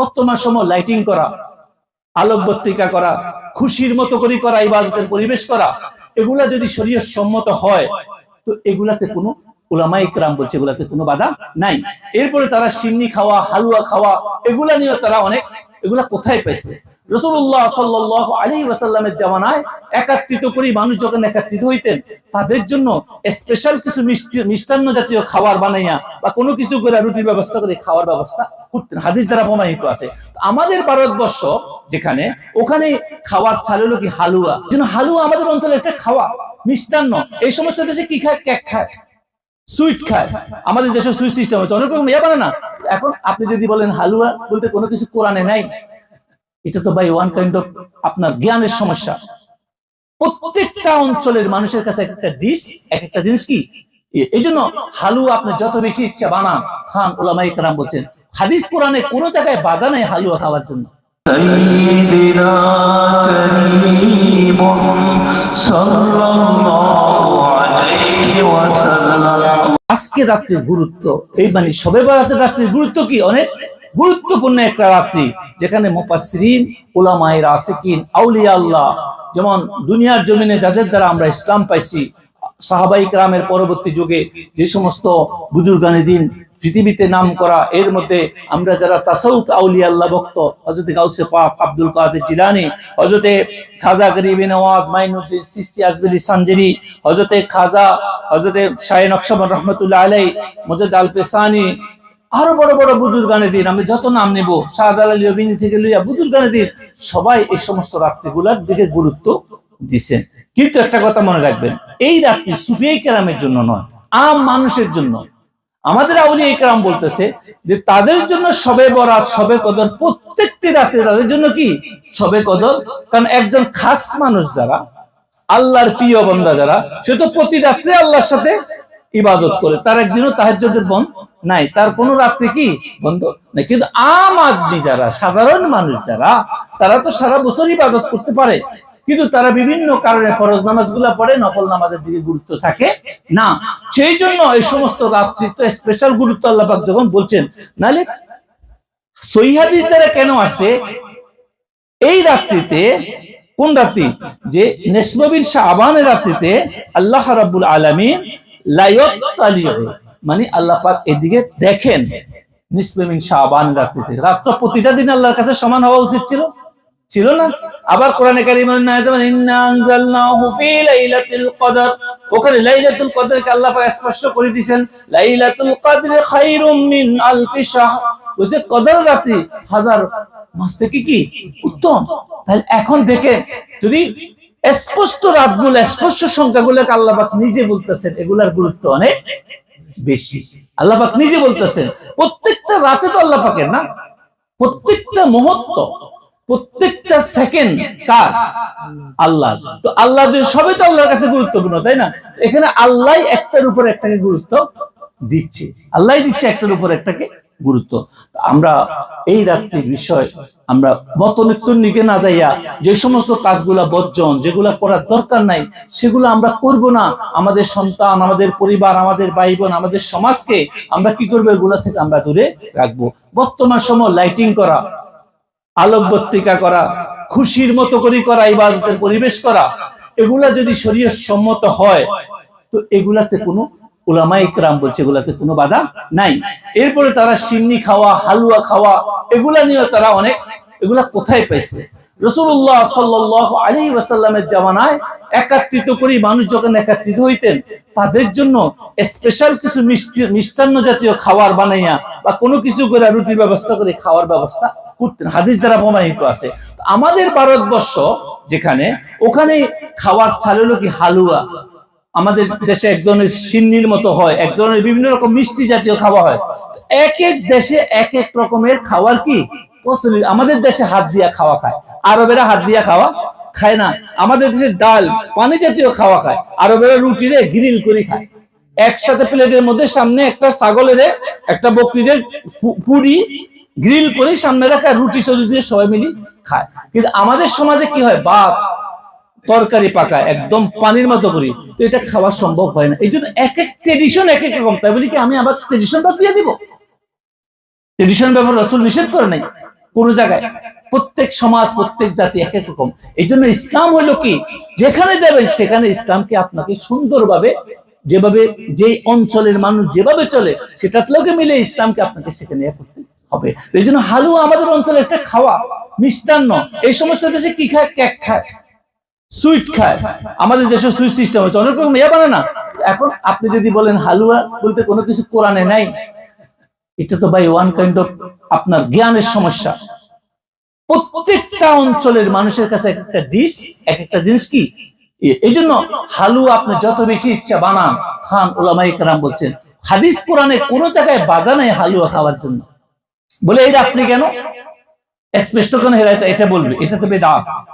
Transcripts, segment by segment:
বর্তমান সময় লাইটিং করা আলোকবর্তিকা করা, খুশির মতো করে করা, ইবাদতের পরিবেশ করা, এগুলা যদি শরীর সম্মত হয়, তো এগুলাতে কোনো ওলামা ইকরাম বলছে এগুলাতে কোনো বাধা নাই। এরপরে তারা সিন্নি খাওয়া, হালুয়া খাওয়া, এগুলা নিয়ে তারা অনেক, এগুলা কোথায় পেয়েছে রসুল্লাহ সাল্লাহ আলী ওয়াসাল্লামের জামানায় একাত্রিত করি মানুষ যখন একাত্রিত হইতেন, তাদের জন্য স্পেশাল কিছু মিষ্টি, মিষ্টান্ন জাতীয় খাবার বানাইয়া বা কোনো কিছু করে রুটির ব্যবস্থা করে খাওয়ার ব্যবস্থা করতেন। হাদিস দ্বারা প্রমাণিত আছে। আমাদের ভারতবর্ষ যেখানে, ওখানে খাওয়ার হলো কি হালুয়া। যেন হালুয়া আমাদের অঞ্চলে একটা খাওয়া, মিষ্টান্ন। এই সমস্ত দেশে কি খায়? কেক খায়। সুইট খায়। আমাদের দেশে সুইট সিস্টেম হচ্ছে অনেক রকম ইয়ে বানায় না। এখন আপনি যদি বলেন হালুয়া বলতে কোনো কিছু কোরআনে নাই। এটা তো ভাই ওয়ান কাইন্ড অফ আপনার জ্ঞানের সমস্যা। প্রত্যেকটা অঞ্চলের মানুষের কাছে একটা ডিশ এক একটা জিনিস কি? এই জন্য হালুয়া আপনি যত বেশি ইচ্ছা বানান খান ওলামাই কালাম বলছেন হাদিস কোরআনে কোনো জায়গায় বাধা নেই হালুয়া খাওয়ার জন্য। আজকে রাত্রির গুরুত্ব এই মানে সবে বেড়াতে রাত্রির গুরুত্ব কি অনেক? গুরুত্বপূর্ণ একটা রাত্রি, যেখানে মুপাসরিন ওলামায়ের আসিকিন আউলিয়া আল্লাহ যেমন দুনিয়ার জমিনে যাদের দ্বারা আমরা ইসলাম পাইছি, সাহাবাই গ্রামের পরবর্তী যুগে যে সমস্ত বুজুর্গানি দিন পৃথিবীতে নাম করা, এর মধ্যে আমরা যারা তাসাউক আউলিয়া আল্লাহ ভক্ত হজরত গাউসে পাক, আব্দুল কাদের জিলানি হজরতে খাজা গরিব নওয়াজ মাইনুদ্দিন সিস্তি আজবেরি সানজেরি হজরতে খাজা হজরতে শাহ নকশবন রহমতুল্লাহ আলাই মুজাদ আল পেসানি আরও বড় বড় বুজুর্গানে দিন আমি যত নাম নেব, শাহজালাল থেকে লইয়া বুজুর্গানে দিন সবাই এই সমস্ত রাত্রিগুলার দিকে গুরুত্ব দিচ্ছেন কিন্তু একটা কথা মনে রাখবেন, এই রাত্রি সুফিয়াই কেরামের জন্য নয়, আম মানুষের জন্য। আমাদের আউলিয়া ইকরাম বলতেছে যে তাদের জন্য সবে বরাত, সবে কদর, প্রত্যেকটি রাতে তাদের জন্য কি? সবে কদর। কারণ একজন খাস মানুষ যারা, আল্লাহর প্রিয় বন্দা যারা, সে তো প্রতি রাত্রে আল্লাহর সাথে ইবাদত করে। তার একদিনও তাহাজ্জুদের বন নাই, তার কোনো রাত্রি কি? বন্ধ। নাই, কিন্তু আম আদমি যারা, সাধারণ মানুষ যারা, তারা তো সারা বছর ইবাদত করতে পারে। কিন্তু তারা বিভিন্ন কারণে ফরজ নামাজগুলা পড়ে নকল নামাজের দিকে গুরুত্ব থাকে না। সেই জন্য এই সমস্ত রাত্রি তো স্পেশাল গুরুত্ব আল্লাপাক যখন বলছেন নালে সহিহাদিস দ্বারা কেন আসছে? এই রাত্রিতে কোন রাত্রি যে নেসমবিন শাহবানের রাত্রিতে আল্লাহ রাব্বুল আলামিন লায়াত্তালিউ মানে আল্লাহ পাক এদিকে দেখেন নিসমিন শাহবান রাত্রিতে। রাত্র প্রতিটা দিন আল্লাহর কাছে সমান হওয়া উচিত ছিল? ছিল না? আবার কোরআনে কারিমের লাইলাতুল কদর। ওখানে লাইলাতুল কদরকে আল্লাহ পাক স্পষ্ট করে দিয়েছেন, লাইলাতুল কদর খায়রুম মিন আলফি শাহর বুঝে কদর রাত্রি হাজার মাস থেকে কি? উত্তম। তাহলে এখন দেখে যদি স্পষ্ট রাতগুলো, স্পষ্ট সংখ্যাগুলোকে আল্লাহ পাক নিজে বলতেছেন, এগুলার গুরুত্ব অনেক বেশি। আল্লাহ পাক নিজে বলতেছেন, প্রত্যেকটা রাতে তো আল্লাহ পাকের না? প্রত্যেকটা মুহূর্ত, প্রত্যেকটা সেকেন্ড কার? আল্লাহ তো আল্লাহ সবই তো আল্লাহর কাছে গুরুত্বপূর্ণ, তাই না? এখানে আল্লাহ একটার উপর একটাকে গুরুত্ব দিচ্ছে। আল্লাহ দিচ্ছে একটার উপর একটাকে গুরুত্ব। আমরা এই রাত্রির বিষয় আমরা মতনিত্যর নিকে না যাইয়া যে সমস্ত কাজগুলা বর্জন, যেগুলা করার দরকার নাই, সেগুলো আমরা করব না। আমাদের সন্তান, আমাদের পরিবার, আমাদের ভাই বোন আমাদের সমাজকে আমরা কি করব? এগুলা থেকে আমরা দূরে রাখব। বর্তমান সময় লাইটিং করা আলোকবর্তিকা করা, খুশির মতো করে করা, ইবাদতের পরিবেশ করা, এগুলা যদি শরীয় সম্মত হয়, তো এগুলাতে কোনো ওলামা ইকরাম বলছে, এগুলাতে কোনো বাধা নাই। এরপরে তারা সিন্নি খাওয়া, হালুয়া খাওয়া, এগুলা নিয়ে তারা অনেক, এগুলা কোথায় পেয়েছে রসুল্লাহ সাল্লাহ আলী জামানায় একাত্রিত করি মানুষ যখন একাত্রিত হইতেন, তাদের জন্য স্পেশাল কিছু মিষ্টি মিষ্টান্ন জাতীয় খাবার বানাইয়া বা কোনো কিছু করে রুটির ব্যবস্থা করে খাওয়ার ব্যবস্থা করতেন। হাদিস দ্বারা প্রমাণিত আছে। আমাদের ভারতবর্ষ যেখানে, ওখানে খাওয়ার হলো কি হালুয়া। আমাদের দেশে এক ধরনের সিন্নির মতো হয়, এক ধরনের বিভিন্ন রকম মিষ্টি জাতীয় খাওয়া হয়। এক এক দেশে এক এক রকমের খাওয়ার কি? প্রচলিত আমাদের দেশে হাত দিয়া খাওয়া খায়। আরবেরা হাত দিয়া খাওয়া খায় না। আমাদের দেশে ডাল, পানি জাতীয় খাওয়া খায়। আরবেরা রুটি রে গ্রিল করে খায়। একসাথে প্লেটের মধ্যে সামনে একটা ছাগলের, একটা বকরিদের পুরি গ্রিল করে সামনে রাখা রুটি চলি দিয়ে সবাই মিলি খায়। কিন্তু আমাদের সমাজে কি হয়? বাপ তরকারি পাকা, একদম পানির মতো করি। তো এটা খাওয়া সম্ভব হয় না। এই জন্য এক এক ট্রেডিশন এক এক রকম। তাই বলি কি, আমি আবার ট্রেডিশন বাদ দিয়ে দিব? ট্রেডিশন ব্যাপার রসুল নিষেধ করে নাই? কোন জায়গায়? প্রত্যেক সমাজ, প্রত্যেক জাতি এক এক রকম। এই জন্য ইসলাম হলো কি, যেখানে যাবেন সেখানে ইসলামকে আপনাকে সুন্দরভাবে যেভাবে, যেই অঞ্চলের মানুষ যেভাবে চলে, সেটার লোকে মিলে ইসলামকে আপনাকে সেখানে ইয়ে করতে হবে। এই জন্য হালুয়া আমাদের অঞ্চলে একটা খাওয়া মিষ্টান্ন। এই সমস্ত দেশে কি খায়? কেক খায়। সুইট খায়। আমাদের দেশে সুইট সিস্টেম হচ্ছে অনেক রকম ইয়ে না? এখন আপনি যদি বলেন হালুয়া বলতে কোনো কিছু কোরআনে নাই, এটা তো ভাই ওয়ান কাইন্ড অফ আপনার জ্ঞানের সমস্যা। প্রত্যেকটা অঞ্চলের মানুষের কাছে এক একটা ডিশ এক একটা জিনিস কি? এই জন্য হালুয়া আপনি যত বেশি ইচ্ছা বানান, খান ওলামাই কারাম বলছেন, হাদিস কোরআনে কোনো জায়গায় বাধা নেই হালুয়া খাওয়ার জন্য। বলে এই রাত্রি কেন? স্পষ্ট কেন হেরা এটা- বলবে। এটা তো বেদাত।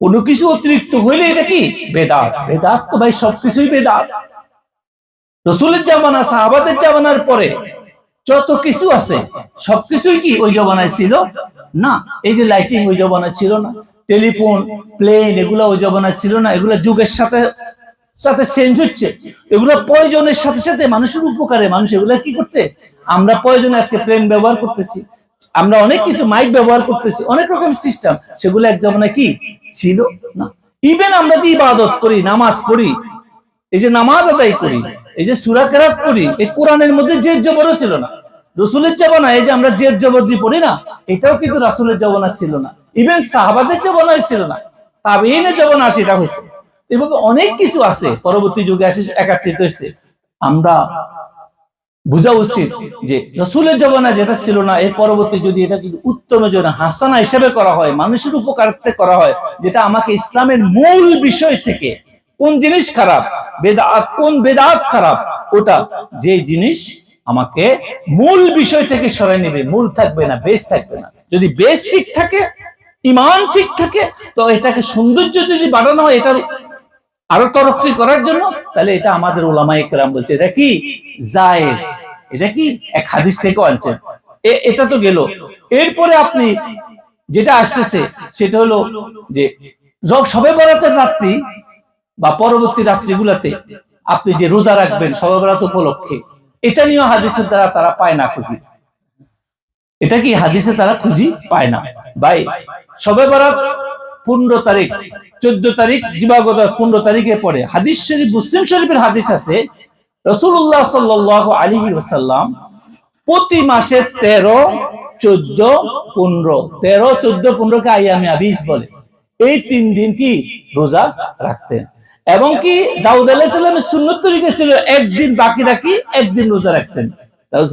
কোনো কিছু অতিরিক্ত হইলে এটা কি? বেদাত। বেদাত তো ভাই সবকিছুই বেদাত। রসুলের জামানা, সাহাবাদের জামানার পরে যত কিছু আছে, সবকিছুই কি ওই জমানায় ছিল? না, এই যে লাইটিং ওই জমানায় ছিল না। টেলিফোন প্লেন এগুলো ওই জমানায় ছিল না। এগুলো যুগের সাথে সাথে চেঞ্জ হচ্ছে। এগুলো প্রয়োজনের সাথে সাথে মানুষের উপকারে। মানুষ এগুলো কি করতে? আমরা প্রয়োজনে আজকে প্লেন ব্যবহার করতেছি। আমরা অনেক কিছু মাইক ব্যবহার করতেছি, অনেক রকম সিস্টেম সেগুলো এক জমানায় কি? ছিল না। ইভেন আমরা যে ইবাদত করি, নামাজ পড়ি, এই যে নামাজ আদায় করি, এই যে সুরা কেরাত করি এই কোরআনের মধ্যে জের জবরও ছিল না। রসুলের জবানা এই যে আমরা জের জবর দিয়ে পড়ি না, এটাও কিন্তু রাসুলের জবানা ছিল না। ইভেন সাহাবাদের জবানায় ছিল না। তাবেইনের জবানা সেটা হয়েছে। এভাবে অনেক কিছু আছে, পরবর্তী যুগে আসে একাত্রিত হয়েছে। আমরা বোঝা উচিত যে রসুলের জবানা যেটা ছিল না, এর পরবর্তী যদি এটা যদি উত্তম জন্য হাসানা হিসেবে করা হয়, মানুষের উপকারার্থে করা হয়, যেটা আমাকে ইসলামের মূল বিষয় থেকে কোন জিনিস খারাপ, বেদাত, কোন বেদাত খারাপ, ওটা যে জিনিস আমাকে মূল বিষয় থেকে সরাই নেবে, মূল থাকবে না বেশ থাকবে না। যদি বেশ ঠিক থাকে, ইমান ঠিক থাকে, তো এটাকে সৌন্দর্য যদি বাড়ানো হয়, এটার আরও তরক্কি করার জন্য, তাহলে এটা আমাদের ওলামাই কেরাম বলছে, এটা কি? জায়েজ। এটা কি? এক হাদিস থেকে আনছেন। এটা তো গেল। এরপরে আপনি যেটা আসতেছে, সেটা হলো যে সব বরাতের রাত্রি বা পরবর্তী রাত্রিগুলাতে আপনি যে রোজা রাখবেন সবে বরাত উপলক্ষে, এটা নিয়েও হাদিসের দ্বারা তারা পায় না খুঁজি। এটা কি হাদিসে তারা খুঁজি পায় না? ভাই, সবে বরাত পনেরো তারিখ, চোদ্দ তারিখ, দিবাগত পনেরো তারিখে পরে হাদিস শরীফ, মুসলিম শরীফের হাদিস আছে রসুল্লাহ সাল্লাহ আলী ওসাল্লাম প্রতি মাসে তেরো, চোদ্দ, পনেরো। তেরো, চোদ্দ পনেরো কে আইয়ামে আবিস বলে। এই তিন দিন কি রোজা রাখতেন? এবং কি দাউদ আলাইসাল্লামের সুন্নত তরিকা ছিল, একদিন বাকি রাখি, একদিন রোজা রাখতেন। কারণ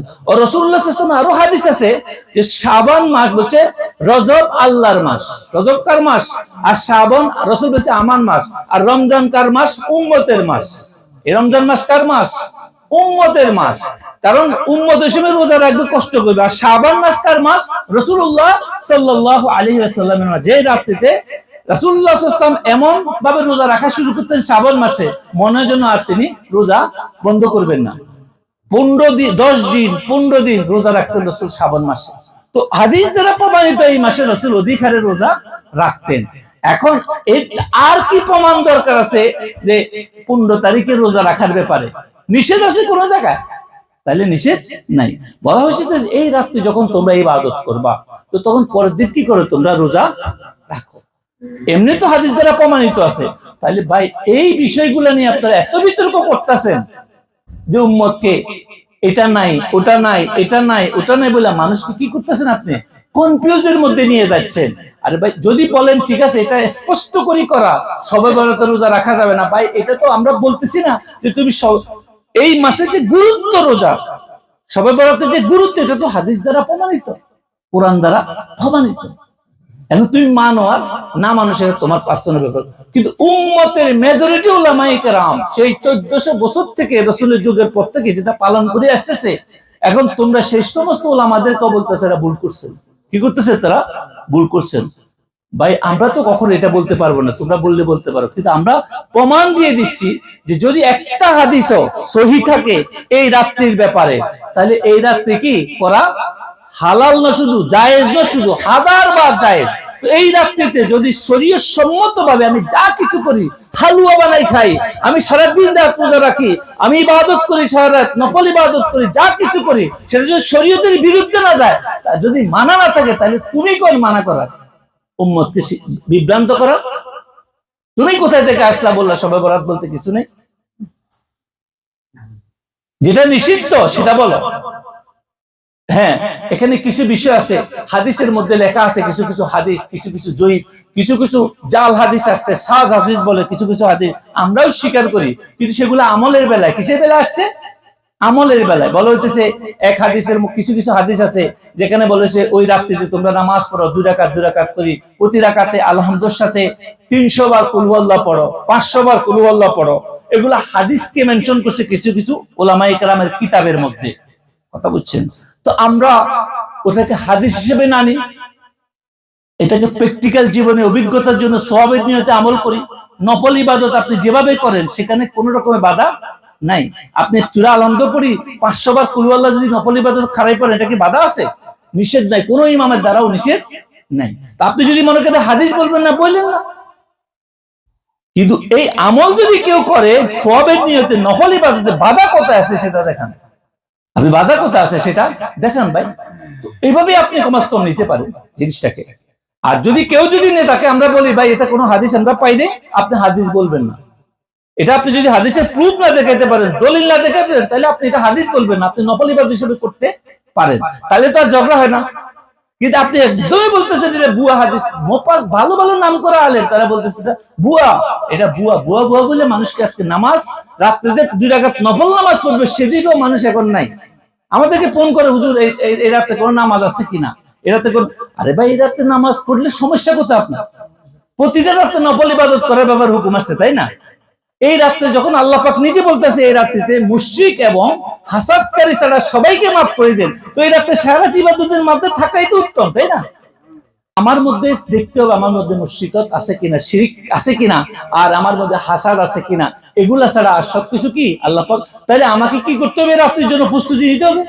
হিসেবে রোজা রাখবে, কষ্ট করবে। আর শ্রাবণ মাস কার মাস? রসুল্লাহ সাল্লাহ আলী আসাল্লামের মাস। যে রাত্রিতে রাসুল্লাহ ইসলাম এমন ভাবে রোজা রাখা শুরু করতেন শ্রাবণ মাসে, মনের জন্য আর তিনি রোজা বন্ধ করবেন না। পনেরো দিন, দশ দিন, পনেরো দিন রোজা রাখতেন রসুল শ্রাবণ মাসে। তো হাদিস দ্বারা প্রমাণিত এই মাসে রসুল অধিকারে রোজা রাখতেন। এখন আর কি প্রমাণ দরকার আছে যে পনেরো তারিখে রোজা রাখার ব্যাপারে? নিষেধ আছে কোন জায়গায়? তাহলে নিষেধ নাই। বলা হয়েছে যে এই রাত্রে যখন তোমরা এই বাদত করবা, তো তখন পরের দিন কি করো? তোমরা রোজা রাখো। এমনি তো হাদিস দ্বারা প্রমাণিত আছে। তাহলে ভাই, এই বিষয়গুলো নিয়ে আপনারা এত বিতর্ক করতেছেন। যে উম্মতকে, এটা নাই, ওটা নাই, এটা নাই, ওটা নাই বলে মানুষকে কি করতেছেন আপনি? কনফিউজের মধ্যে নিয়ে যাচ্ছেন। আরে ভাই, যদি বলেন, ঠিক আছে, এটা স্পষ্ট করে করা, সবে বরাতের রোজা রাখা যাবে না। ভাই, এটা তো আমরা বলতেছি না যে তুমি এই মাসে যে গুরুত্ব রোজা, সবে বরাতের যে গুরুত্ব, এটা তো হাদিস দ্বারা প্রমাণিত, কোরআন দ্বারা প্রমাণিত। এখন তুমি মানো আর না মানো সেটা তোমার পার্সোনাল ব্যাপার। কিন্তু উম্মতের মেজরিটি ওলামাই কেরাম সেই চোদ্দশো বছর থেকে রসুলের যুগের পর থেকে যেটা পালন করে আসতেছে, এখন তোমরা সেই সমস্ত ওলামাদেরকে বলতেছে এরা ভুল করছেন কি করতেছে তারা? ভুল করছেন ভাই, আমরা তো কখনো এটা বলতে পারব না, তোমরা বললে বলতে পারো। কিন্তু আমরা প্রমাণ দিয়ে দিচ্ছি যে যদি একটা হাদিসও সহি থাকে এই রাত্রির ব্যাপারে, তাহলে এই রাত্রি কি করা হালাল না শুধু, জায়েজ না শুধু, হাজার বার জায়েজ। এই রাত্রিতে যদি শরীর সম্মত ভাবে আমি যা কিছু করি, হালুয়া বানাই খাই, আমি সারাদিন রাত পূজা রাখি, আমি ইবাদত করি সারা রাত নকল ইবাদত করি, যা কিছু করি, সেটা যদি শরীয়তের বিরুদ্ধে না যায় যদি মানা না থাকে, তাহলে তুমি কোন মানা করার? উম্মতকে বিভ্রান্ত করার? তুমি কোথায় থেকে আসলা বললা সবাই বরাত বলতে কিছু নেই? যেটা নিষিদ্ধ, সেটা বলো। হ্যাঁ এখানে কিছু বিষয় আছে। হাদিসের মধ্যে লেখা আছে কিছু কিছু হাদিস, কিছু কিছু জয়ীব, কিছু কিছু জাল হাদিস আসছে, সাজ হাদিস বলে কিছু কিছু হাদিস। আমরাও স্বীকার করি, কিন্তু সেগুলো আমলের বেলায়, কিসের বেলায় আসছে? আমলের বেলায়। বলা হইতেছে, এক হাদিসের কিছু কিছু হাদিস আছে, যেখানে বলেছে ওই রাত্রিতে তোমরা নামাজ পড়ো, দুই রাকাত দুই রাকাত করি। প্রতি রাকাতে আলহামদুর সাথে তিনশো বার কুলুয়াল্লাহ পড়ো, পাঁচশো বার কুলুয়াল্লাহ পড়ো। এগুলা হাদিসকে মেনশন করছে কিছু কিছু ওলামাই কালামের কিতাবের মধ্যে। কথা বুঝছেন? তো আমরা ওটাকে হাদিস হিসেবে না নিই এটাকে প্র্যাকটিক্যাল জীবনে অভিজ্ঞতার জন্য সবের নিয়তে আমল করি। নকল ইবাদত আপনি যেভাবে করেন, সেখানে কোন রকমের বাধা নাই। আপনি চূড়া আনন্দ করি, পাঁচশো বার কুলুয়াল্লাহ যদি নকল ইবাদত খারাই করেন, এটা কি বাধা আছে? নিষেধ নাই, কোনো ইমামের দ্বারাও নিষেধ নাই। আপনি যদি মনে করেন হাদিস বলবেন না, বললেন না। কিন্তু এই আমল যদি কেউ করে সবের নিয়তে নকল ইবাদতে বাধা কোথায় আছে সেটা দেখান। আপনি বাধা কোথায় আছে সেটা দেখান ভাই। এইভাবে আপনি কমাস কম নিতে পারেন জিনিসটাকে। আর যদি কেউ যদি নেতাকে আমরা বলি, ভাই, এটা কোনো হাদিস আমরা পাইনি আপনি হাদিস বলবেন না। এটা আপনি যদি হাদিসের প্রুফ না দেখাইতে পারেন, দলিল না দেখাতে তাহলে আপনি এটা হাদিস বলবেন না। আপনি নকল ইবাদ হিসেবে করতে পারেন। তাহলে তো আর ঝগড়া হয় না। কিন্তু আপনি একদমই বলতেছেন যে বুয়া হাদিস। মোপাস ভালো ভালো নাম করা আলেন তারা বলতেছে বুয়া, এটা বুয়া বুয়া বুয়া বলে মানুষকে আজকে নামাজ রাত্রিতে দুই রাকাত নফল নামাজ পড়বে, সেদিকেও মানুষ এখন নাই। আমাদেরকে ফোন করে, হুজুর, এই রাতে কোনো নামাজ আছে কিনা? এরাতে রাতে কোন আরে ভাই, এই রাতে নামাজ পড়লে সমস্যা কোথায় আপনার? প্রতিদিন রাতে নফল ইবাদত করার ব্যাপার হুকুম আসছে, তাই না? এই রাত্রে যখন আল্লাহ পাক নিজে বলতেছে, এই রাত্রিতে মুশরিক এবং হাসাদকারী ছাড়া সবাইকে মাফ করে দেন। তো এই রাত্রে সারাত ইবাদতের মধ্যে থাকাই তো উত্তম, তাই না? আমার মধ্যে দেখতে হবে আমার মধ্যে মুশরিকত আছে কিনা, শিরিক আছে কিনা, আর আমার মধ্যে হাসাদ আছে কিনা। এগুলা ছাড়া আর সবকিছু কি? আল্লাহ তাহলে আমাকে কি করতে হবে রাত্রির জন্য প্রস্তুতি নিতে হবে?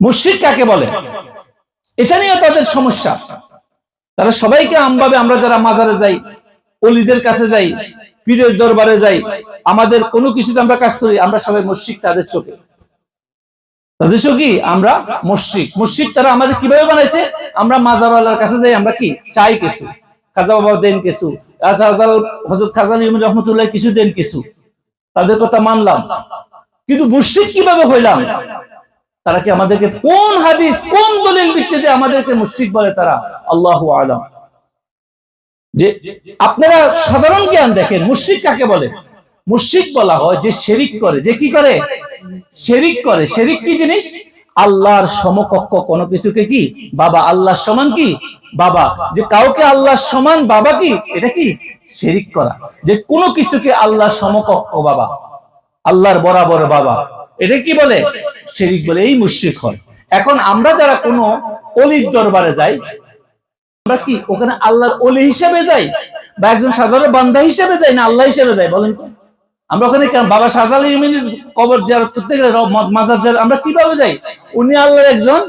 মুশরিক কাকে বলে? এটা নিয়ে তাদের সমস্যা। তারা সবাইকে আমভাবে আমরা যারা মাজারে যাই, অলিদের কাছে যাই পীরের দরবারে যাই, আমাদের কোনো কিছুতে আমরা কাজ করি, আমরা সবাই মুশরিক, তাদের চোখে। তাদের চোখে আমরা মুশরিক। মুশরিক তারা আমাদের কীভাবে বানাইছে? আমরা মাজারওয়ালার কাছে যাই, আমরা কি? চাই কিছু। খাজা বাবা দেন কিছু। হজরত খাজা রহমতুল্লাহ কিছু দেন কিছু। তাদের কথা মানলাম। কিন্তু মুশরিক কীভাবে হইলাম? তারা কি আমাদেরকে কোন হাদিস, কোন দলিল ভিত্তিতে আমাদেরকে মুশরিক বলে তারা? আল্লাহ আলাম। যে আপনারা সাধারণ জ্ঞান দেখেন, মুশরিক কাকে বলে? মুশরিক বলা হয় যে শেরিক করে। যে কি করে? শেরিক করে। শেরিক কি জিনিস? আল্লাহর সমকক্ষ কোনো কিছুকে কি? বাবা আল্লাহর সমান কি? বাবা। যে কাউকে আল্লাহর সমান বাবা কি? এটা কি? শেরিক করা। যে কোনো কিছুকে আল্লাহর সমকক্ষ বাবা। আল্লাহর বরাবর বাবা। এটা কি বলে? শেরিক বলে। এই মুশরিক হয়। এখন আমরা যারা কোনো অলির দরবারে যাই আমরা কি, ওখানে আল্লাহর অলি হিসেবে যাই? বা একজন সাধারণ বান্দা হিসেবে যাই না আল্লাহ হিসেবে যাই? বলেন তো। আমরা ওখানে বাবা সাজাল কবর জিয়ারত করতে গেলে মাজার জিয়ারত, আমরা কীভাবে যাই? উনি আল্লাহর একজন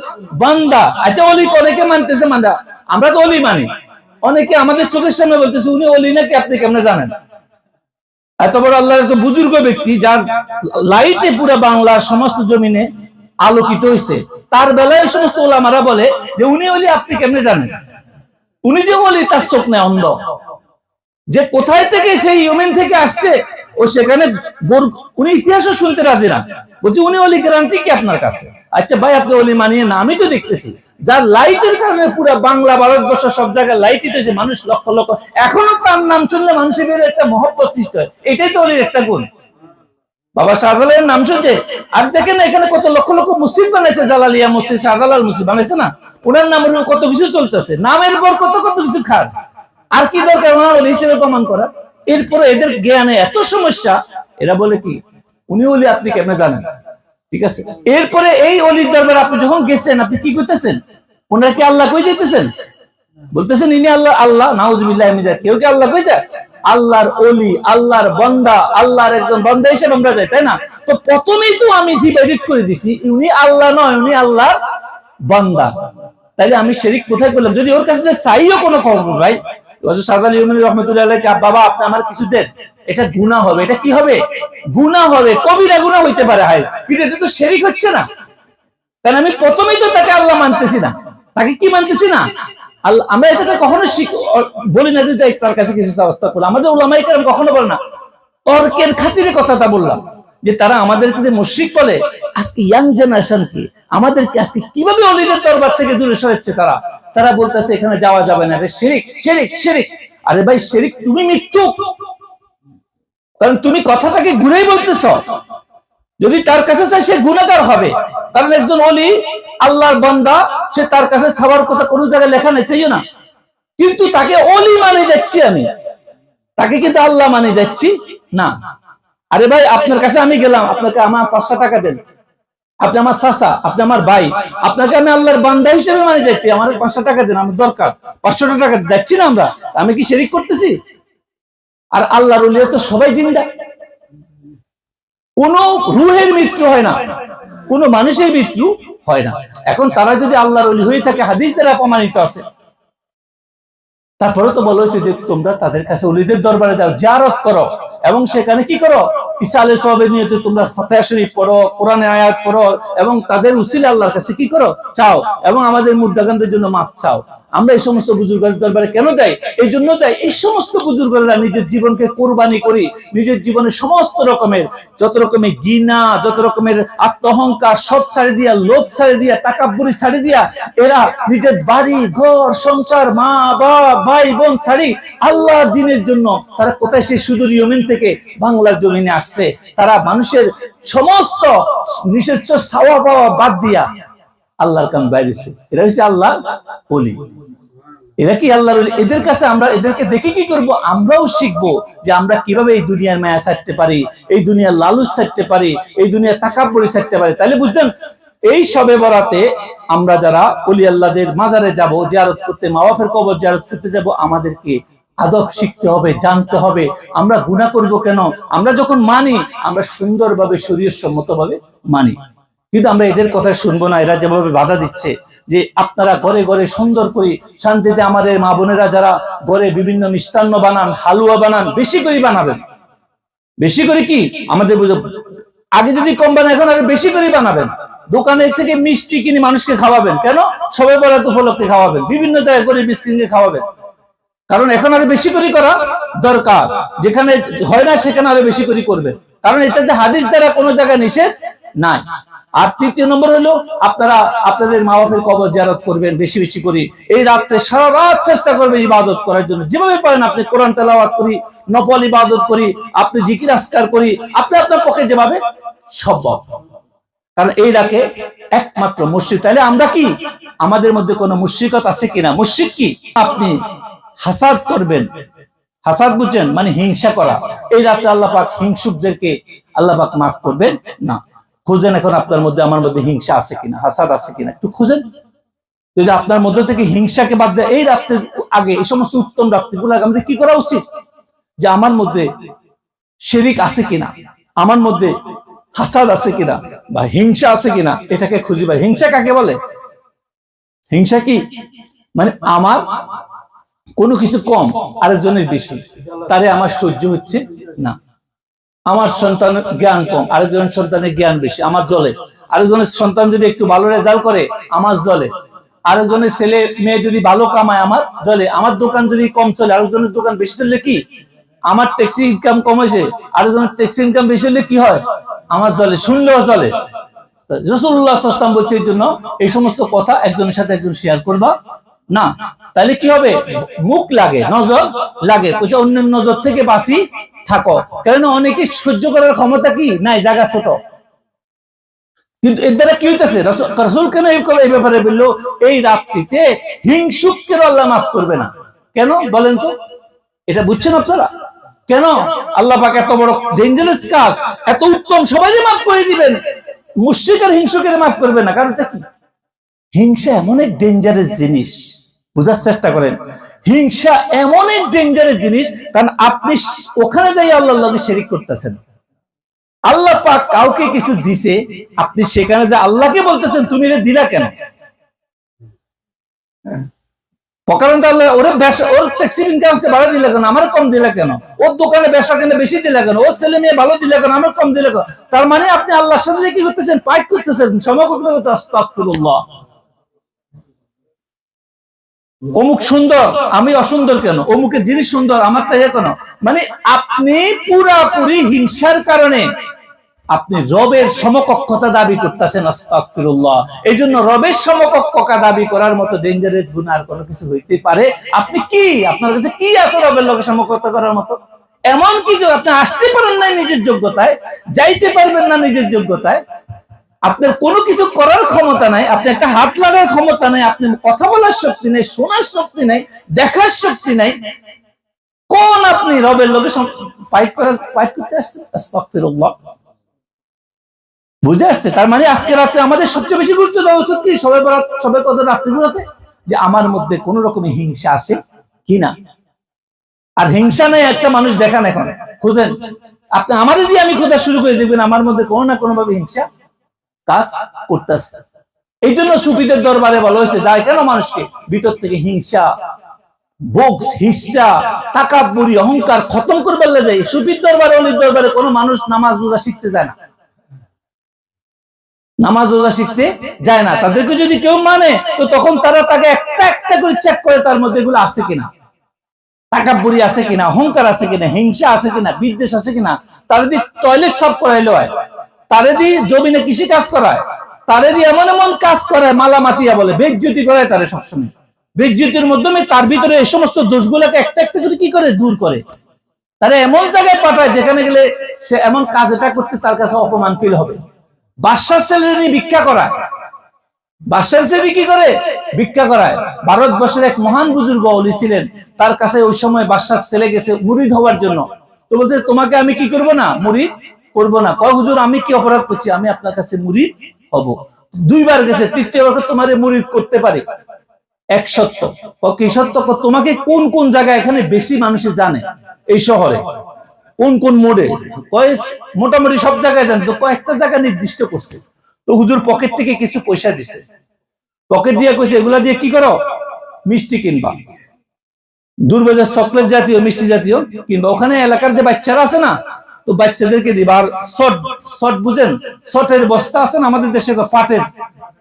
বান্দা। আচ্ছা অলি অনেকে মানতেছে মান্দা? আমরা তো অলি মানি। অনেকে আমাদের চোখের সামনে বলতেছে, উনি অলি নাকি? আপনি কেমনে জানেন? এত বড় আল্লাহর এত বুজুর্গ ব্যক্তি যার লাইটে পুরো বাংলার সমস্ত জমিনে আলোকিত হয়েছে তার বেলায় সমস্ত ওলামারা বলে যে, উনি অলি আপনি কেমনে জানেন? উনি যে বলি, তার চোখ নেই অন্ধ। যে কোথায় থেকে সেই ইউমেন থেকে আসছে, ও সেখানে উনি ইতিহাসও শুনতে রাজি না। বলছি, উনি অলি গ্যারান্টি কি আপনার কাছে? আচ্ছা ভাই, আপনি অলি মানিয়ে না, আমি তো দেখতেছি। যার লাইটের কারণে পুরো বাংলা, ভারতবর্ষ সব জায়গায় লাইট দিতেছে মানুষ লক্ষ লক্ষ এখনও তার নাম শুনলে মানুষের ভিতরে একটা মহব্বত সৃষ্টি হয়। এটাই তো অলির একটা গুণ। বাবা শাহজালালের নাম শুনছে? আর দেখেন এখানে কত লক্ষ লক্ষ মসজিদ বানাইছে, জালালিয়া মসজিদ, শাহজালাল মসজিদ বানাইছে না? ওনার নামের উপর কত কিছু চলতেছে, নামের পর কত কত কিছু খান। আর কি দরকার ওনার ওলি হিসেবে প্রমাণ করা এরপরে এদের জ্ঞানে এত সমস্যা, এরা বলে কি, উনি ওলি, আপনি কেমনে জানেন? ঠিক আছে? এরপরে এই অলির দরবারে আপনি যখন গেছেন, আপনি কি করতেছেন? ওনারা কি আল্লাহ কই যেতেছেন বলতেছেন, ইনি আল্লাহ আল্লাহ, নাউজুবিল্লাহ কেউ কি আল্লাহ কই যায়? আল্লাহর অলি আল্লাহর বান্দা, আল্লাহর একজন বান্দা হিসেবে আমরা যাই, তাই না? তো প্রথমেই তো আমি ডিভাইডেড করে দিছি, উনি আল্লাহ নয়, উনি আল্লাহর বান্দা। তাইলে আমি শেরিক কোথায় করলাম? যদি ওর কাছে চাইও কোনো খবর, ভাই তাকে কি মানতেছি না? আমরা এটাকে কখনো না যে তার কাছে কিছু ব্যবস্থা করলাম আমাদের ওলামাই কেরাম কখনো বলে না। তর্কের খাতিরে কথাটা বললাম। যে তারা আমাদেরকে মুশরিক বলে, আজকে ইয়াং জেনারেশন কি আমাদেরকে আজকে কীভাবে অলিদের দরবার থেকে দূরে সরাচ্ছে তারা? তারা বলতেছে, এখানে যাওয়া যাবে না শিরিক শিরিক শিরিক। আরে ভাই, শিরিক, তুমি মৃত্যু কারণ তুমি কথাটাকে ঘুরেই বলতেছ। যদি তার কাছে চাই সে গুণাগার হবে। কারণ একজন অলি আল্লাহর বান্দা, সে তার কাছে সাবার কথা কোনো জায়গায় লেখা নেই চাইও না? কিন্তু তাকে অলি মানে যাচ্ছি আমি। তাকে কিন্তু আল্লাহ মানে যাচ্ছি না। আরে ভাই, আপনার কাছে আমি গেলাম, আপনাকে আমার পাঁচশো টাকা দেন। আপনি আমার চাষা আপনি আমার ভাই। আপনাকে আমি আল্লাহর বান্দা হিসেবে মানে যাচ্ছি আমার পাঁচশো টাকা দেন, আমার দরকার। পাঁচশো টাকা যাচ্ছি না আমরা। আমি কি শেরিক করতেছি? আর আল্লাহর তো সবাই জিন্দা। কোন রুহের মৃত্যু হয় না। কোন মানুষের মৃত্যু হয় না। এখন তারা যদি আল্লাহর অলি হয়ে থাকে, হাদিস দ্বারা প্রমাণিত আছে। তারপরে তো বলা হয়েছে যে তোমরা তাদের কাছে অলিদের দরবারে যাও জারত করো। এবং সেখানে কি করো? আলাই সবের নিয়ে তোমরা ফাতেহা শরীফ পড়ো, কোরআনে আয়াত পড়ো এবং তাদের উসিলে আল্লাহর কাছে কি করো? চাও এবং আমাদের মুদ্রাকান্তের জন্য মাপ চাও। আমরা এই সমস্ত বুজুর্গের দরবারে কেন যাই? এই জন্য যাই। এই সমস্ত বুজুর্গরা নিজের জীবনকে কোরবানি করি, নিজের জীবনে সমস্ত রকমের, যত রকমের গিনা যত রকমের আত্মহংকার, সব ছাড়ে দিয়া, লোভ ছাড়ে দিয়া টাকাবুরি ছাড়ে দিয়া, এরা নিজের বাড়ি, ঘর, সংসার, মা বাবা ভাই, বোন ছাড়ি আল্লাহ দিনের জন্য তারা কোথায় সেই সুদূর ইয়মিন থেকে বাংলার জমিনে আসছে? তারা মানুষের সমস্ত নিষেচ্ছ সাওয়া পাওয়া বাদ দিয়া আল্লাহর কাম বাইরেছে এরা হচ্ছে আল্লাহ বলি এরা কি আল্লাহর ওলি? এদের কাছে আমরা এদেরকে দেখে কি করব? আমরাও শিখব যে আমরা কীভাবে এই দুনিয়ার মায়া ছাড়তে পারি, এই দুনিয়ার লালুস ছাড়তে পারি, এই দুনিয়ার তাকাব্বরি ছাড়তে পারি। তাহলে বুঝছেন, এই সবে বরাতে আমরা যারা অলি আল্লাহদের মাজারে যাব, জিয়ারত করতে, মাওয়াফের কবর জিয়ারত করতে যাব, আমাদেরকে আদব শিখতে হবে, জানতে হবে। আমরা গুণা করব কেন? আমরা যখন মানি, আমরা সুন্দরভাবে শরীর সম্মতভাবে মানি। কিন্তু আমরা এদের কথা শুনব না, এরা যেভাবে বাধা দিচ্ছে যে আপনারা ঘরে ঘরে সুন্দর করে শান্তিতে আমাদের মা বোনেরা যারা ঘরে বিভিন্ন মিষ্টান্ন বানান, হালুয়া বানান, বেশি করে বানাবেন। বেশি করে কি? আমাদের বুঝো, আগে যদি কম বানান এখন আগে বেশি করে বানাবেন। দোকানের থেকে মিষ্টি কিনে মানুষকে খাওয়াবেন। কেন? সবাই বরাত উপলক্ষে খাওয়াবেন। বিভিন্ন জায়গায় করে মিষ্টি খাওয়াবেন। কারণ এখন আরও বেশি করে করা দরকার। যেখানে হয় না, সেখানে আরও বেশি করে করবে কারণ এটাতে হাদিস দ্বারা কোনো জায়গায় নিষেধ নাই। আর তৃতীয় নম্বর হলো, আপনারা আপনাদের মা বাপের কবর জারত করবেন বেশি বেশি করে। এই রাত্রে সারা রাত চেষ্টা করবেন ইবাদত করার জন্য। যেভাবে পারেন আপনি কোরআন তেলাওয়াত করি, নফল ইবাদত করি, আপনি জিকির আসকার করি, আপনি আপনার পক্ষে যেভাবে সম্ভব। কারণ এই রাকে একমাত্র মুশ্রিক। তাহলে আমরা কি? আমাদের মধ্যে কোনো মুশ্রিকত আছে কিনা? মুশ্রিক কি? আপনি হাসাদ করবেন। হাসাদ বুঝছেন? মানে হিংসা করা। এই রাতে আল্লাহ পাক হিংসুকদেরকে আল্লাহ পাক মাফ করবেন? না। খুঁজেন এখন আপনার মধ্যে আমার মধ্যে হিংসা আছে কিনা, হাসাদ আছে কিনা, একটু খুঁজেন। যদি আপনার মধ্যে থেকে হিংসাকে বাদ দেয়, এই রাত্রের আগে, এই সমস্ত উত্তম রাত্রিগুলো আমাদের কি করা উচিত? যে আমার মধ্যে শিরিক আছে কিনা, আমার মধ্যে হাসাদ আছে কিনা বা হিংসা আছে কিনা, এটাকে খুঁজি পাই হিংসা কাকে বলে? হিংসা কি? মানে আমার কোনো কিছু কম, আরেকজনের বেশি তারে আমার সহ্য হচ্ছে না। আমার সন্তান জ্ঞান কম, আরেকজনের সন্তানের জ্ঞান বেশি, আমার জলে। আরেকজনের সন্তান যদি একটু ভালো রেজাল্ট করে, আমার জলে। আরেকজনের ছেলে, মেয়ে যদি ভালো কামায়, আমার জলে। আমার দোকান যদি কম চলে, আরেকজনের দোকান বেশি চললে কি? আমার ট্যাক্সি ইনকাম কম হয়েছে, আরেকজনের ট্যাক্সি ইনকাম বেশি হলে কি হয়? আমার জলে, শুনলেও চলে রসুল্লাহ সাল্লাম বলছে এই জন্য এই সমস্ত কথা একজনের সাথে একজন শেয়ার করবা? না। তাহলে কি হবে? মুখ লাগে, নজর লাগে। অন্যের নজর থেকে বাঁচি থাকো। কারণ অনেকে সহ্য করার ক্ষমতা কি? নাই, জায়গা ছোট। কিন্তু এর দ্বারা কি হইতেছে? রসুল কেন এই ব্যাপারে বলল, এই রাত্রিতে হিংসুককেও আল্লাহ মাফ করবে না। কেন? বলেন তো। এটা বুঝছেন আপনারা? কেন? আল্লাহ পাক এত বড় ডেঞ্জারাস কাজ। এত উত্তম সবাই মাফ করে দিবেন। মুশ্রিক আর হিংসুকের মাফ করবে না। কারণ এটা কি? হিংসা এমন এক ডেঞ্জারাস জিনিস। বোঝার চেষ্টা করেন। হিংসা এমন এক ডেঞ্জারাস জিনিস, কারণ আপনি ওখানে যাই আল্লাহর লগে শেরিক করতেছেন। আল্লাহ পাক কাউকে কিছু দিছে, আপনি সেখানে যে আল্লাহকে বলতেছেন, তুমি এটা দিলা কেন? আল্লাহ ওরে ওর ট্যাক্সি ইনকাম বাড়া দিলে কেন? আমার কম দিলে কেন? ওর দোকানে ব্যবসা কেন বেশি দিলে কেন? ওর ছেলে মেয়ে ভালো দিলে কেন? আমার কম দিলে কেন? তার মানে আপনি আল্লাহর সাথে কি করতেছেন? পাইট করতেছেন। সময় করতে অমুক সুন্দর, আমি অসুন্দর কেন? অমুকের জিনিস সুন্দর, আমার তাই কেন? মানে আপনি পুরাপুরি হিংসার কারণে আপনি রবের সমকক্ষতা দাবি করতেছেন, আস্তাগফিরুল্লাহ। এই জন্য রবের সমকক্ষতা দাবি করার মতো ডেঞ্জারাস গুণ আর কোনো কিছু হইতে পারে? আপনি কি? আপনার কাছে কি আছে রবের লোকের সমকক্ষতা করার মতো? এমন কি আপনি আসতে পারেন না নিজের যোগ্যতায়, যাইতে পারবেন না নিজের যোগ্যতায় আপনার কোনো কিছু করার ক্ষমতা নাই, আপনি একটা হাত লাগার ক্ষমতা নাই, আপনি কথা বলার শক্তি নেই, শোনার শক্তি নাই, দেখার শক্তি নাই। কোন আপনি রবের লোকের ফাইট করার ফাইট করতে আসছেন? বুঝে আসছে? তার মানে আজকে রাত্রে আমাদের সবচেয়ে বেশি গুরুত্ব দেওয়া উচিত কি? সবাই বরাত সবাই কত রাত্রিগুলোতে? যে আমার মধ্যে কোন রকমের হিংসা আছে কিনা আর হিংসা নেই একটা মানুষ দেখান এখন। খুঁজেন। আপনি আমারই দিয়ে আমি খোঁজা শুরু করে দেখবেন আমার মধ্যে কোনো না কোনো ভাবে হিংসা কাজ করতেছে। এই জন্য সুফিদের দরবারে বলা হয়েছে যায় কেন মানুষকে ভিতর থেকে হিংসা, বক্স হিংসা অহংকার খতম যায় সুফির দরবারে দরবারে কোনো মানুষ নামাজ বোঝা শিখতে যায় না। নামাজ রোজা শিখতে যায় না। তাদেরকে যদি কেউ মানে তো তখন তারা তাকে একটা একটা করে চেক করে তার মধ্যে এগুলো আছে কিনা। টাকাবুরি আছে কিনা, অহংকার আছে কিনা, হিংসা আছে কিনা, বিদ্বেষ আছে কিনা, তারা দিয়ে টয়লেট সাফ করাইলো হয় তারে দিয়ে জমিনে কৃষি কাজ করায়। তারে দিয়ে এমন এমন কাজ করায় মালা মাতিয়া বলে বেজ্জতি করায় তারে সবসময়। বেজ্জতির মাধ্যমে তার ভিতরে এই সমস্ত দোষগুলোকে একটা একটা করে কি করে? দূর করে। তারা এমন জায়গায় পাঠায় যেখানে গেলে সে এমন কাজ এটা করতে তার কাছে অপমান ফিল হবে। বাদশার ছেলে ভিক্ষা করায়। বাদশার ছেলে কি করে? ভিক্ষা করায়। ভারতবর্ষের এক মহান বুজুর্গ অলি ছিলেন। তার কাছে ওই সময় বাদশার ছেলে গেছে মুরিদ হওয়ার জন্য। তো বলতে তোমাকে আমি কি করব না? মুরিদ? করব না। কয়, হুজুর, আমি কি অপরাধ করছি? আমি আপনার কাছে মুরিদ হব। দুইবার গেছে, তৃতীয় বার তোমারে মুরিদ করতে পারে। এক সত্য। ক সত্য? তোমাকে কোন কোন জায়গায় এখানে বেশি মানুষে জানে? এই শহরে। কোন কোন মোড়ে? কয়, মোটামুটি সব জায়গায় জানে। তো কয়েকটা জায়গা নির্দিষ্ট করছে। তো হুজুর পকেট থেকে কিছু পয়সা দিছে। পকেট দিয়ে কইছে, এগুলা দিয়ে কি করো? মিষ্টি কিনবা। দুর্বাজার চকলেট জাতীয়, মিষ্টি জাতীয় কিংবা ওখানে এলাকার যে বাচ্চারা আছে না তো বাচ্চাদেরকে দিবা। আর শট শট বুঝেন? শটের বস্তা আছে না আমাদের দেশে পাটের?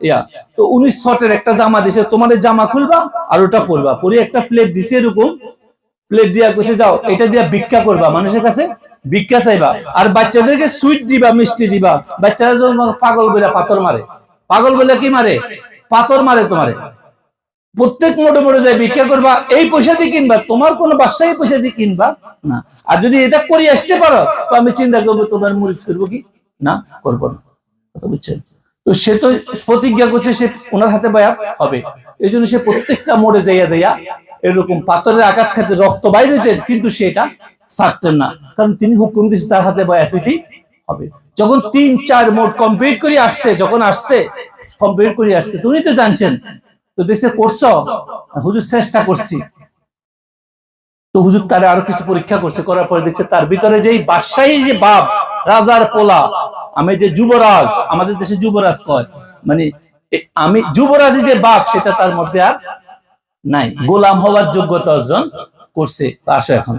ইয়া। তো উনি শটের একটা জামা দিছে, তোমার জামা খুলবা আর ওটা পরবা। পরে একটা প্লেট দিছে এরকম প্লেট দিয়া কষে যাও, এটা দিয়া ভিক্ষা করবা মানুষের কাছে, ভিক্ষা চাইবা। আর বাচ্চাদেরকে সুইট দিবা, মিষ্টি দিবা। বাচ্চারা পাগল বলে পাথর মারে। পাগল বলে কি মারে? পাথর মারে তোমারে। প্রত্যেক মোড়ে মোড়ে যায় ভিক্ষা করবা? এই পয়সা দিয়ে কিনবা। তোমার কোনো বাসায় পয়সা দিয়ে কিনবা না। আর যদি এটা করে আসতে পারো, তো আমি চিন্তা করব, তোমার মুরিদ করব কি? না, করব না। কথা বুঝছেন? তো সে তো প্রতিজ্ঞা করছে, সে ওনার হাতে বায়াত হবে। এই জন্য সে প্রত্যেকটা মোড়ে যাইয়া দেয়া এরকম পাথরের আঘাত খাতে রক্ত বাইরে হইতেন কিন্তু সেটা ছাড়তেন না। কারণ তিনি হুকুম দিচ্ছে তার হাতে বায়াত হইতেই হবে। যখন তিন, চার মোট কমপ্লিট করে আসছে, যখন আসছে কমপ্লিট করে আসছে, তুমি তো জানছেন তো দেখছে করছ? হুজুর চেষ্টা করছি। তো হুজুর তারে আরও কিছু পরীক্ষা করছে, করার পরে দেখছে তার ভিতরে যেই বাদশাহী যে বাপ, রাজার পোলা, আমি যে যুবরাজ, আমাদের দেশে যুবরাজ কয় মানে আমি যুবরাজী যে বাপ, সেটা তার মধ্যে আর নাই। গোলাম হওয়ার যোগ্যতা অর্জন করছে আসো এখন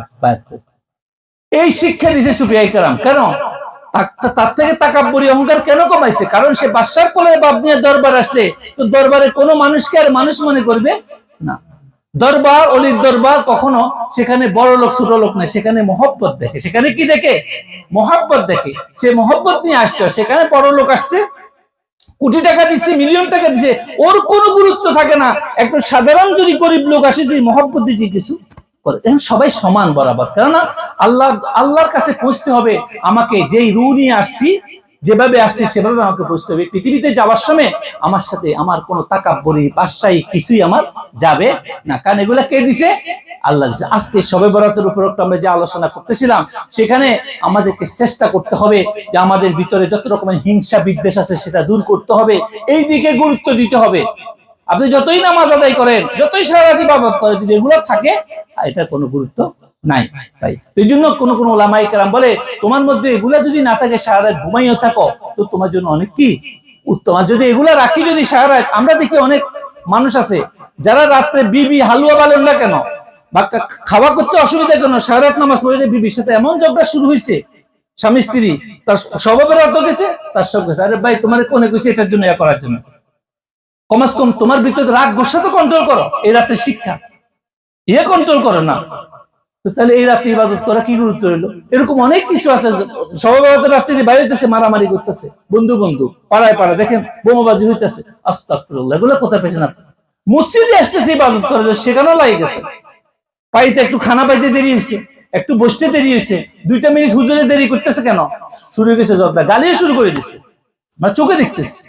এই শিক্ষা দিছে সুফিয়াই কারাম কেন? তার থেকে তাকাব্বরি অহংকার কেন কমাইছে? কারণ সে বাদশার কোলে বাপ নিয়ে দরবার আসলে তো দরবারে কোনো মানুষকে আর মানুষ মনে করবে না। দরবার, অলির দরবার কখনো সেখানে বড় লোক, ছোট লোক নাই সেখানে মহব্বত দেখে। সেখানে কি দেখে? মহাব্বত দেখে। সে মহব্বত নিয়ে আসতে, সেখানে বড় লোক আসছে, কোটি টাকা দিচ্ছে মিলিয়ন টাকা দিচ্ছে ওর কোনো গুরুত্ব থাকে না। একটু সাধারণ যদি গরিব লোক আসে, যদি মহব্বত দিচ্ছে কিছু করে। এখন সবাই সমান বরাবর। কেননা আল্লাহ, আল্লাহর কাছে পৌঁছতে হবে আমাকে যেই রু নিয়ে আসছি, যেভাবে আসছি সেভাবে আমাকে বুঝতে হবে। পৃথিবীতে যাওয়ার সময় আমার সাথে আমার কোনো বলি বাসায় কিছুই আমার যাবে না। কারণ এগুলা কে দিছে? আল্লাহ দিছে। আজকে সবে বরাতের উপর আমরা যে আলোচনা করতেছিলাম, সেখানে আমাদেরকে চেষ্টা করতে হবে যে আমাদের ভিতরে যত রকমের হিংসা বিদ্বেষ আছে সেটা দূর করতে হবে। এই দিকে গুরুত্ব দিতে হবে। আপনি যতই নামাজ আদায় করেন, যতই সারারাতি বাবদ করেন, যদি এগুলো থাকে এটার কোনো গুরুত্ব নাই, ভাই। এই জন্য কোন কোন ওলামাই কেরাম বলে, তোমার মধ্যে এগুলা যদি না থাকে সারা রাত ঘুমাইও থাকো, তো তোমার জন্য অনেক কি উত্তম। আর যদি এগুলা রাখি যদি সারা আমরা দেখি অনেক মানুষ আছে, যারা রাত্রে বিবি হালুয়া বালেন না কেন, বা খাওয়া করতে অসুবিধা কেন সারা রাত নামাজ পড়ে বিবির সাথে এমন ঝগড়া শুরু হয়েছে স্বামী স্ত্রী, তার স্বভাবের অর্থ গেছে, তার সব গেছে। আরে ভাই, তোমার কোনে গেছে এটার জন্য ইয়া করার জন্য? কমাস কম তোমার ভিতরে রাগ গোসা তো কন্ট্রোল করো। এই রাতের শিক্ষা। ইয়ে কন্ট্রোল করো না। তো তাহলে এই রাতে ইবাদত করা কি গুরুত্ব হইল? এরকম অনেক কিছু আছে সবাই রাত্রি বাইরেতেছে মারামারি করতেছে। বন্ধু বন্ধু, পাড়ায় পাড়ায়, দেখেন, বোমাবাজি হইতেছে। আস্তাগফিরুল্লাহ, এগুলো কোথায় পেয়েছেন আপনি? মসজিদে আসতেছে ইবাদত করার জন্য সেখানেও লাগে গেছে। পাইতে একটু খানা পাইতে দেরি হয়েছে একটু বসতে দেরি হয়েছে দুইটা মিনিট হুজুরে দেরি করতেছে কেন? শুরু হয়ে গেছে ঝগড়া গালিও শুরু করে দিছে। আমরা চোখে দেখতেছি।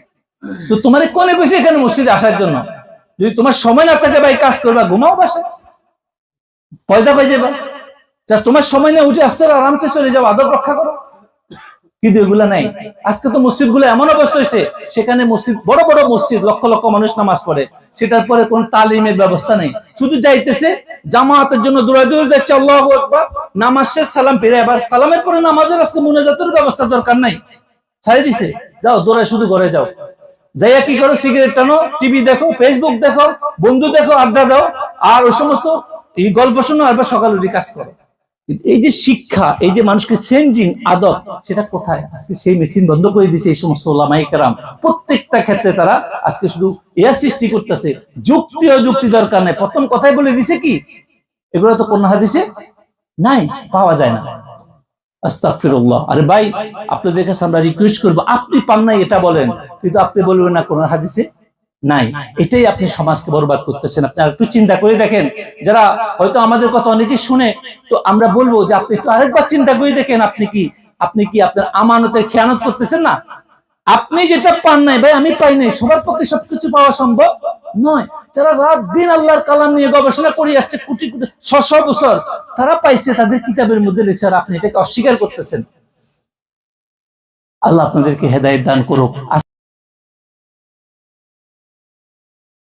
তো তোমার কোনে কইছে এখানে মসজিদে আসার জন্য? যদি তোমার সময় না থাকে ভাই কাজ করবা, ঘুমাও বাসা পয়দা পাই যাবা। যা তোমার সময় না, উঠে আসতে আরামসে চলে যাও আদব রক্ষা করো। কিন্তু এগুলা নাই। আজকে তো মসজিদগুলো এমন অবস্থা হয়েছে সেখানে মসজিদ, বড় বড় মসজিদ, লক্ষ লক্ষ মানুষ নামাজ পড়ে। সেটার পরে কোন তালিমের ব্যবস্থা নেই। শুধু যাইতেছে জামাতের জন্য দূরে দূরে যাচ্ছে, আল্লাহ নামাজ শেষ, সালাম পেরে আবার। সালামের পরে নামাজের আজকে মুনাজাতের ব্যবস্থা দরকার নাই। ছাড়ে দিছে। যাও দৌড়ে শুধু ঘরে যাও। যাইয়া কি করো সিগারেট টানো টিভি দেখো ফেসবুক দেখো, বন্ধু দেখো, আড্ডা দাও, আর ওই সমস্ত এই গল্প শোনো আবার সকাল কাজ করো। এই যে শিক্ষা, এই যে মানুষকে চেঞ্জিং আদব, সেটা কোথায়? আজকে সেই মেশিন বন্ধ করে দিছে এই সমস্ত ওলামাই কেরাম। প্রত্যেকটা ক্ষেত্রে তারা আজকে শুধু এয়া সৃষ্টি করতেছে। যুক্তি ও যুক্তি দরকার নেই। প্রথম কথাই বলে দিছে কি? এগুলো তো কোন হাদিসে নাই, পাওয়া যায় না। আরে ভাই, আপনাদের কাছে আমরা রিকোয়েস্ট করব, আপনি পান নাই এটা বলেন, কিন্তু আপনি বলবেন না, কোন হাদিসে নাই। এটাই আপনি সমাজকে বরবাদ করতেছেন। আপনি একটু চিন্তা করে দেখেন, যারা হয়তো আমাদের কথা অনেকে শুনে, তো আমরা বলব যে আপনি একটু আরেকবার চিন্তা করে দেখেন, আপনি কি আপনি কি আপনার আমানতের খেয়ানত করতেছেন না? আপনি যেটা পান নাই, ভাই, আমি পাই নাই, সবার পক্ষে সবকিছু পাওয়া সম্ভব। নয়, যারা রাত দিন আল্লাহর কালাম নিয়ে গবেষণা করে আসছে, কোটি কোটি, ছশ বছর, তারা পাইছে তাদের কিতাবের মধ্যে লিখছে আর আপনি এটাকে অস্বীকার করতেছেন। আল্লাহ আপনাদেরকে হেদায়ত দান করুক।